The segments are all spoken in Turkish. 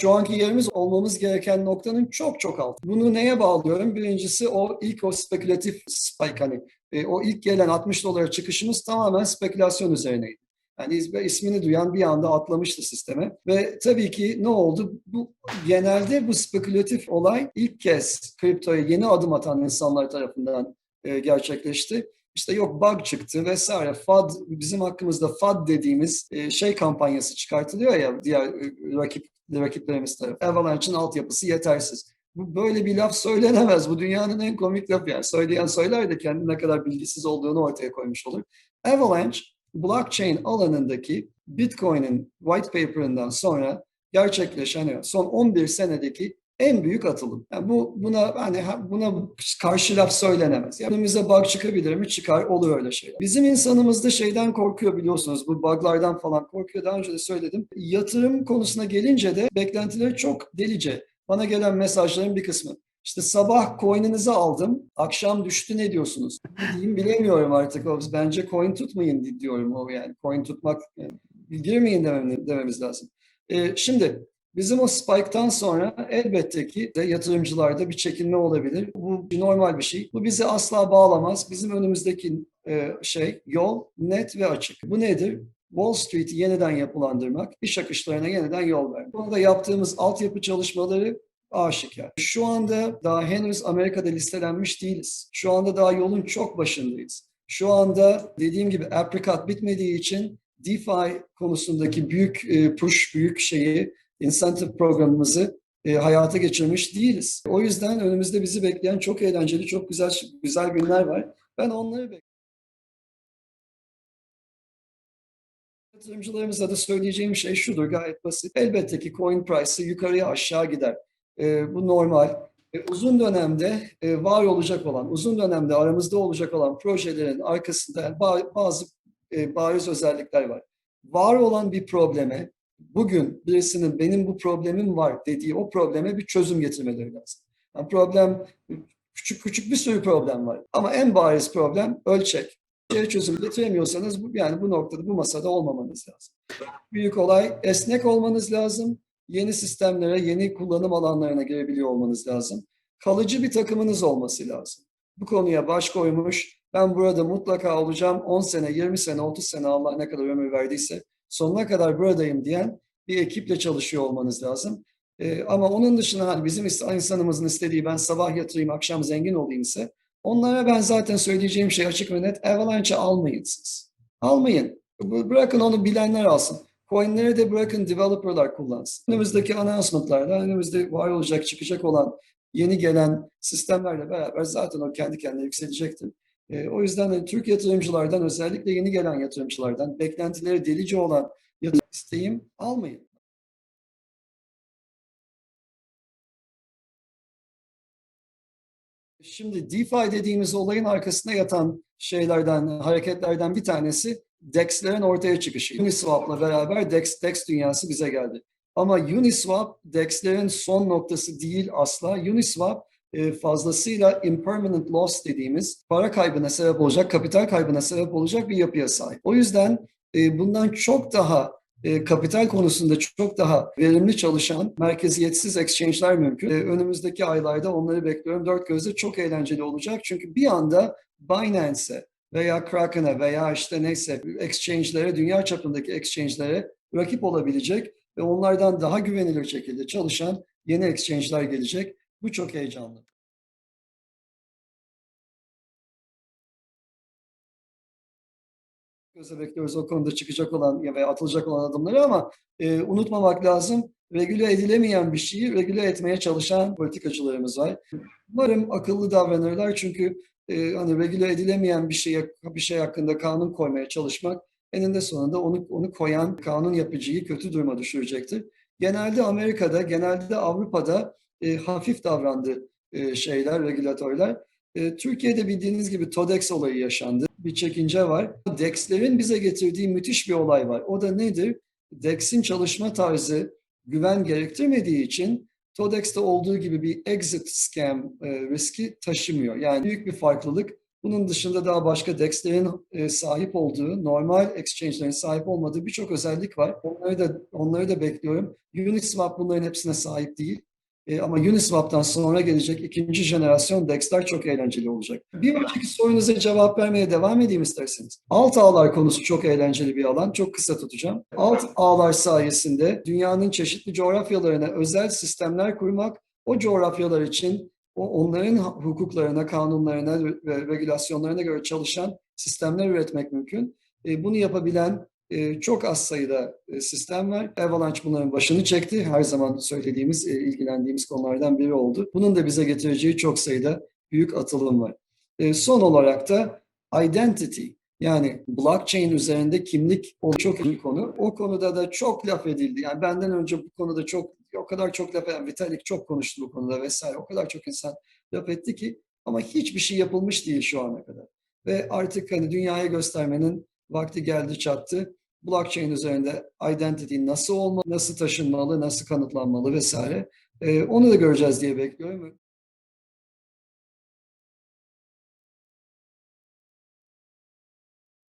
Şu anki yerimiz olmamız gereken noktanın çok çok altı. Bunu neye bağlıyorum? Birincisi o ilk o spekülatif spike hani e, o ilk gelen 60 dolara çıkışımız tamamen spekülasyon üzerineydi. Yani is- ismini duyan bir anda atlamıştı sisteme. Ve tabii ki ne oldu? Bu genelde bu spekülatif olay ilk kez kriptoya yeni adım atan insanlar tarafından e, gerçekleşti. İşte yok bug çıktı vesaire. FUD bizim hakkımızda FUD dediğimiz e, şey kampanyası çıkartılıyor ya diğer e, rakip rakiplerimiz tarafından. Avalanche'ın altyapısı yetersiz. Bu böyle bir laf söylenemez. Bu dünyanın en komik lafı yani. Söyleyen söyler de kendi ne kadar bilgisiz olduğunu ortaya koymuş olur. Avalanche blockchain alanındaki Bitcoin'in white paper'ından sonra gerçekleşen son 11 senedeki en büyük atılım. Yani bu buna hani ha- buna karşı laf söylenemez. Yani önümüze bug çıkabilir mi? Çıkar. Olur öyle şeyler. Bizim insanımız da şeyden korkuyor biliyorsunuz. Bu buglardan falan korkuyor. Daha önce de söyledim. Yatırım konusuna gelince de beklentileri çok delice. Bana gelen mesajların bir kısmı. İşte sabah coin'inizi aldım, akşam düştü ne diyorsunuz? Diyeyim bilemiyorum artık. Bence coin tutmayın di- diyorum o yani. Coin tutmak, yani, girmeyin demem- dememiz lazım. Ee, şimdi bizim o spike'tan sonra elbette ki de yatırımcılarda bir çekinme olabilir. Bu normal bir şey. Bu bizi asla bağlamaz. Bizim önümüzdeki e, şey yol net ve açık. Bu nedir? Wall Street'i yeniden yapılandırmak, iş akışlarına yeniden yol vermek. Burada yaptığımız altyapı çalışmaları aşikar. Şu anda daha henüz Amerika'da listelenmiş değiliz. Şu anda daha yolun çok başındayız. Şu anda dediğim gibi apricot bitmediği için DeFi konusundaki büyük e, push, büyük şeyi, incentive programımızı e, hayata geçirmiş değiliz. O yüzden önümüzde bizi bekleyen çok eğlenceli, çok güzel güzel günler var. Ben onları bekliyorum. Yatırımcılarımıza da söyleyeceğim şey şudur gayet basit. Elbette ki coin price'ı yukarıya aşağı gider. E, bu normal. E, uzun dönemde e, var olacak olan, uzun dönemde aramızda olacak olan projelerin arkasında ba- bazı e, bariz özellikler var. Var olan bir probleme, bugün birisinin benim bu problemim var dediği o probleme bir çözüm getirmeleri lazım. Yani problem, küçük küçük bir sürü problem var. Ama en bariz problem ölçek. Şeye çözüm getiremiyorsanız bu, yani bu noktada bu masada olmamanız lazım. Büyük olay esnek olmanız lazım yeni sistemlere, yeni kullanım alanlarına girebiliyor olmanız lazım. Kalıcı bir takımınız olması lazım. Bu konuya baş koymuş, ben burada mutlaka olacağım 10 sene, 20 sene, 30 sene Allah ne kadar ömür verdiyse sonuna kadar buradayım diyen bir ekiple çalışıyor olmanız lazım. Ee, ama onun dışında hani bizim insanımızın istediği ben sabah yatırayım, akşam zengin olayım ise onlara ben zaten söyleyeceğim şey açık ve net Avalanche'ı almayın siz. Almayın. Bırakın onu bilenler alsın. Coinleri de bırakın developerlar kullansın. Önümüzdeki announcement'larda, önümüzde var olacak, çıkacak olan yeni gelen sistemlerle beraber zaten o kendi kendine yükselecektir. E, o yüzden de Türk yatırımcılardan, özellikle yeni gelen yatırımcılardan beklentileri delice olan yatırım isteğim almayın. Şimdi DeFi dediğimiz olayın arkasında yatan şeylerden, hareketlerden bir tanesi DEX'lerin ortaya çıkışı. Uniswap'la beraber DEX, DEX dünyası bize geldi. Ama Uniswap DEX'lerin son noktası değil asla. Uniswap fazlasıyla impermanent loss dediğimiz para kaybına sebep olacak, kapital kaybına sebep olacak bir yapıya sahip. O yüzden e, bundan çok daha e, kapital konusunda çok daha verimli çalışan merkeziyetsiz exchange'ler mümkün. E, önümüzdeki aylarda onları bekliyorum. Dört gözle çok eğlenceli olacak. Çünkü bir anda Binance'e veya Kraken'a veya işte neyse exchange'lere, dünya çapındaki exchange'lere rakip olabilecek ve onlardan daha güvenilir şekilde çalışan yeni exchange'ler gelecek. Bu çok heyecanlı. Göze bekliyoruz o konuda çıkacak olan veya atılacak olan adımları ama e, unutmamak lazım. Regüle edilemeyen bir şeyi regüle etmeye çalışan politikacılarımız var. Umarım akıllı davranırlar çünkü e, hani regüle edilemeyen bir şeye bir şey hakkında kanun koymaya çalışmak eninde sonunda onu onu koyan kanun yapıcıyı kötü duruma düşürecektir. Genelde Amerika'da, genelde Avrupa'da e, hafif davrandı e, şeyler, regülatörler. E, Türkiye'de bildiğiniz gibi TODEX olayı yaşandı. Bir çekince var. DEX'lerin bize getirdiği müthiş bir olay var. O da nedir? DEX'in çalışma tarzı güven gerektirmediği için TODEX'te olduğu gibi bir exit scam e, riski taşımıyor. Yani büyük bir farklılık Bunun dışında daha başka DEX'lerin e, sahip olduğu, normal exchange'lerin sahip olmadığı birçok özellik var. Onları da onları da bekliyorum. Uniswap bunların hepsine sahip değil. E, ama Uniswap'tan sonra gelecek ikinci jenerasyon DEX'ler çok eğlenceli olacak. Bir önceki sorunuza cevap vermeye devam edeyim isterseniz. Alt ağlar konusu çok eğlenceli bir alan. Çok kısa tutacağım. Alt ağlar sayesinde dünyanın çeşitli coğrafyalarına özel sistemler kurmak, o coğrafyalar için o onların hukuklarına, kanunlarına ve regülasyonlarına göre çalışan sistemler üretmek mümkün. E, bunu yapabilen çok az sayıda e, sistem var. Avalanche bunların başını çekti. Her zaman söylediğimiz, e, ilgilendiğimiz konulardan biri oldu. Bunun da bize getireceği çok sayıda büyük atılım var. E, son olarak da identity yani blockchain üzerinde kimlik o çok iyi konu. O konuda da çok laf edildi. Yani benden önce bu konuda çok o kadar çok laf eden Vitalik çok konuştu bu konuda vesaire. O kadar çok insan laf etti ki ama hiçbir şey yapılmış değil şu ana kadar. Ve artık hani dünyaya göstermenin vakti geldi çattı. Blockchain üzerinde identity nasıl olmalı, nasıl taşınmalı, nasıl kanıtlanmalı vesaire. Ee, onu da göreceğiz diye bekliyorum.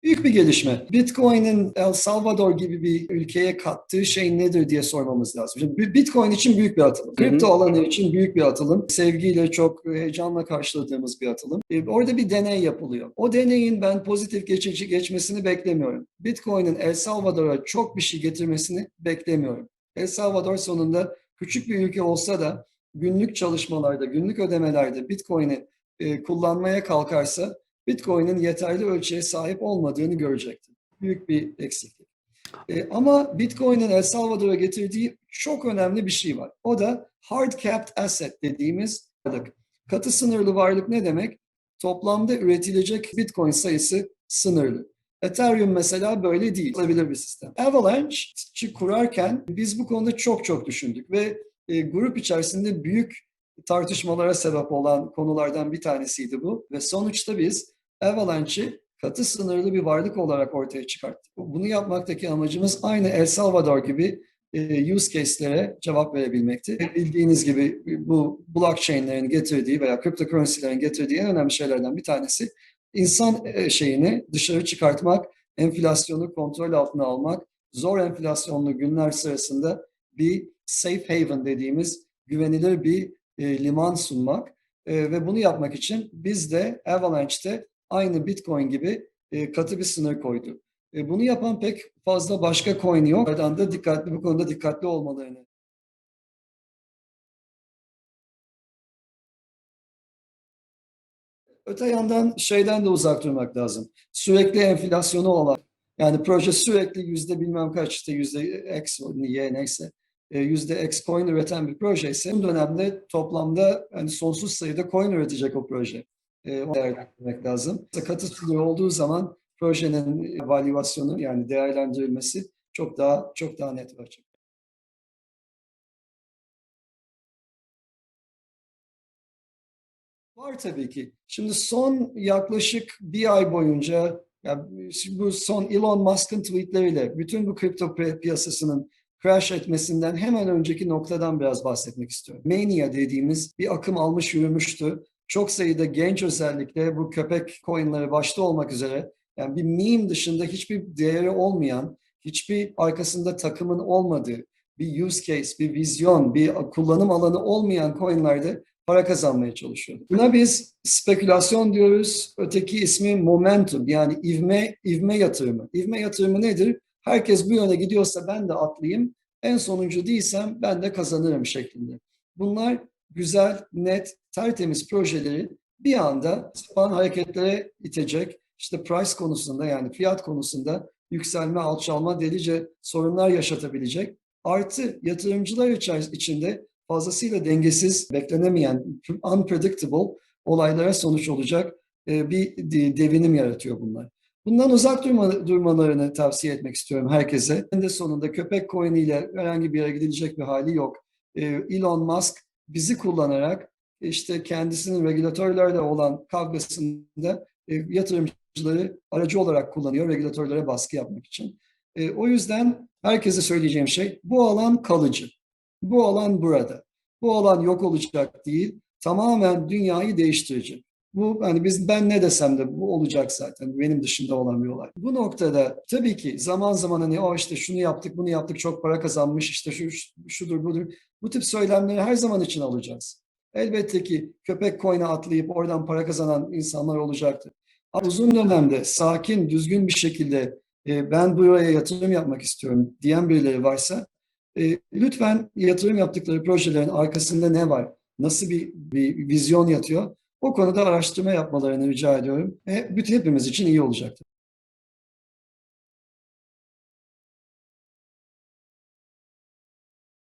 Büyük bir gelişme. Bitcoin'in El Salvador gibi bir ülkeye kattığı şey nedir diye sormamız lazım. Şimdi Bitcoin için büyük bir atılım. Kripto alanı için büyük bir atılım. Sevgiyle çok heyecanla karşıladığımız bir atılım. Ee, orada bir deney yapılıyor. O deneyin ben pozitif geçici geçmesini beklemiyorum. Bitcoin'in El Salvador'a çok bir şey getirmesini beklemiyorum. El Salvador sonunda küçük bir ülke olsa da günlük çalışmalarda, günlük ödemelerde Bitcoin'i e, kullanmaya kalkarsa Bitcoin'in yeterli ölçüye sahip olmadığını görecektir. Büyük bir eksiklik. E, ama Bitcoin'in El Salvador'a getirdiği çok önemli bir şey var. O da hard capped asset dediğimiz varlık. Katı sınırlı varlık ne demek? Toplamda üretilecek Bitcoin sayısı sınırlı. Ethereum mesela böyle değil. Olabilir bir sistem. Avalanche kurarken biz bu konuda çok çok düşündük ve e, grup içerisinde büyük tartışmalara sebep olan konulardan bir tanesiydi bu. Ve sonuçta biz Avalanche'i katı sınırlı bir varlık olarak ortaya çıkarttık. Bunu yapmaktaki amacımız aynı El Salvador gibi e, use case'lere cevap verebilmekti. Bildiğiniz gibi bu blockchain'lerin getirdiği veya cryptocurrency'lerin getirdiği en önemli şeylerden bir tanesi insan e, şeyini dışarı çıkartmak, enflasyonu kontrol altına almak, zor enflasyonlu günler sırasında bir safe haven dediğimiz güvenilir bir e, liman sunmak ve bunu yapmak için biz de Avalanche'te aynı Bitcoin gibi e, katı bir sınır koydu. E, bunu yapan pek fazla başka coin yok. Oradan da dikkatli bu konuda dikkatli olmalarını Öte yandan şeyden de uzak durmak lazım. Sürekli enflasyonu olan, yani proje sürekli yüzde bilmem kaç işte yüzde X, Y neyse e, yüzde X coin üreten bir proje ise bu dönemde toplamda yani sonsuz sayıda coin üretecek o proje e, değerlendirmek lazım. Katı sınır olduğu zaman projenin evaluasyonu yani değerlendirilmesi çok daha çok daha net olacak. Var tabii ki. Şimdi son yaklaşık bir ay boyunca yani bu son Elon Musk'ın tweetleriyle bütün bu kripto piyasasının crash etmesinden hemen önceki noktadan biraz bahsetmek istiyorum. Mania dediğimiz bir akım almış yürümüştü çok sayıda genç özellikle bu köpek coinleri başta olmak üzere yani bir meme dışında hiçbir değeri olmayan, hiçbir arkasında takımın olmadığı bir use case, bir vizyon, bir kullanım alanı olmayan coinlerde para kazanmaya çalışıyordu. Buna biz spekülasyon diyoruz. Öteki ismi momentum yani ivme, ivme yatırımı. İvme yatırımı nedir? Herkes bu yöne gidiyorsa ben de atlayayım. En sonuncu değilsem ben de kazanırım şeklinde. Bunlar güzel, net, tertemiz projeleri bir anda sapan hareketlere itecek, işte price konusunda yani fiyat konusunda yükselme, alçalma, delice sorunlar yaşatabilecek. Artı yatırımcılar içinde fazlasıyla dengesiz, beklenemeyen, unpredictable olaylara sonuç olacak e, bir devinim yaratıyor bunlar. Bundan uzak durma, durmalarını tavsiye etmek istiyorum herkese. En de sonunda köpek coin ile herhangi bir yere gidilecek bir hali yok. E, Elon Musk bizi kullanarak işte kendisinin regülatörlerle olan kavgasında e, yatırımcıları aracı olarak kullanıyor regülatörlere baskı yapmak için. E, o yüzden herkese söyleyeceğim şey bu alan kalıcı. Bu alan burada. Bu alan yok olacak değil, tamamen dünyayı değiştirecek. Bu hani biz ben ne desem de bu olacak zaten. Benim dışında olan bir olay. Bu noktada tabii ki zaman zaman hani o işte şunu yaptık, bunu yaptık, çok para kazanmış, işte şu şudur budur. Bu tip söylemleri her zaman için alacağız. Elbette ki köpek koyuna atlayıp oradan para kazanan insanlar olacaktır. Ama uzun dönemde sakin, düzgün bir şekilde e, ben buraya yatırım yapmak istiyorum diyen birileri varsa e, lütfen yatırım yaptıkları projelerin arkasında ne var? Nasıl bir, bir vizyon yatıyor? O konuda araştırma yapmalarını rica ediyorum. E, bütün hepimiz için iyi olacaktır.